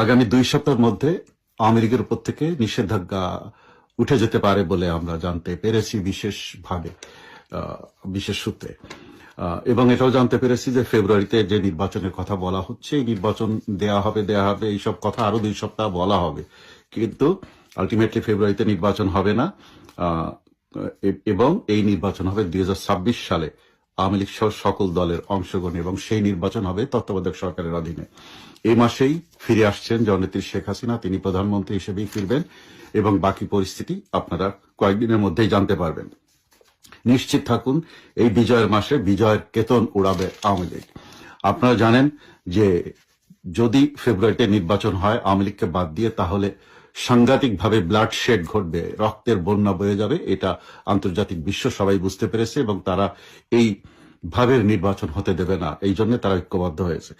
আগামী দুই সপ্তাহের মধ্যে লীগের উপর থেকে নিষেধাজ্ঞা উঠে যেতে পারে বলে আমরা জানতে পেরেছি বিশেষভাবে বিশেষ সূত্রে। এবং এটাও জানতে পেরেছি যে ফেব্রুয়ারিতে যে নির্বাচনের কথা বলা হচ্ছে, এই নির্বাচন দেয়া হবে দেয়া হবে এইসব কথা আরও দুই সপ্তাহ বলা হবে। কিন্তু আলটিমেটলি ফেব্রুয়ারিতে নির্বাচন হবে না। এবং এই নির্বাচন হবে দুই হাজার ছাব্বিশ সালে। আওয়ামী লীগ সহ সকল দলের অংশগ্রহণ এবং সেই নির্বাচন হবে তত্ত্বাবধায়ক সরকারের অধীনে। এই মাসেই ফিরে আসছেন জননেত্রী শেখ হাসিনা। তিনি প্রধানমন্ত্রী হিসেবেই ফিরবেন এবং বাকি পরিস্থিতি আপনারা কয়েকদিনের মধ্যেই জানতে পারবেন। নিশ্চিত থাকুন, এই বিজয়ের মাসে বিজয়ের কেতন উড়াবে আওয়ামী লীগ। আপনারা জানেন যে যদি ফেব্রুয়ারিতে নির্বাচন হয়, আওয়ামী লীগকে বাদ দিয়ে তাহলে সাংঘাতিকভাবে ব্লাড শেড ঘটবে, রক্তের বন্যা বয়ে যাবে, এটা আন্তর্জাতিক বিশ্ব সবাই বুঝতে পেরেছে এবং তারা এই ভাবের নির্বাচন হতে দেবে না, এই জন্য তারা ঐক্যবদ্ধ হয়েছে।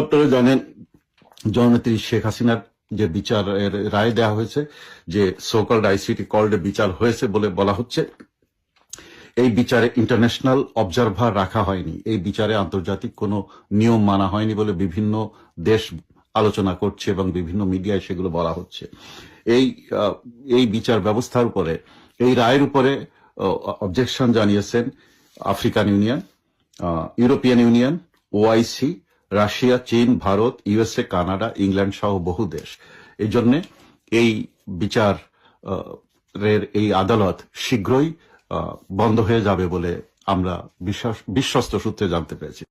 আপনারা জানেন, জননেত্রী শেখ হাসিনার যে বিচারের রায় দেওয়া হয়েছে, যে সোকল্ড আইসিটি কল্ডে বিচার হয়েছে বলে বলা হচ্ছে, এই বিচারে ইন্টারন্যাশনাল অবজারভার রাখা হয়নি, এই বিচারে আন্তর্জাতিক কোনো নিয়ম মানা হয়নি বলে বিভিন্ন দেশ আলোচনা করছে এবং বিভিন্ন মিডিয়ায় সেগুলো বলা হচ্ছে। এই এই বিচার ব্যবস্থার উপরে, এই রায়ের উপরে অবজেকশন জানিয়েছেন African Union European Union OIC Russia, চীন, ভারত ইউএসএ কানাডা, ইংল্যান্ড সহ বহু দেশ। এই জন্য এই বিচার এর এই আদালত শীঘ্রই বন্ধ হয়ে যাবে বলে আমরা বিশ্বাস, বিশ্বস্ত সূত্রে জানতে পেরেছি।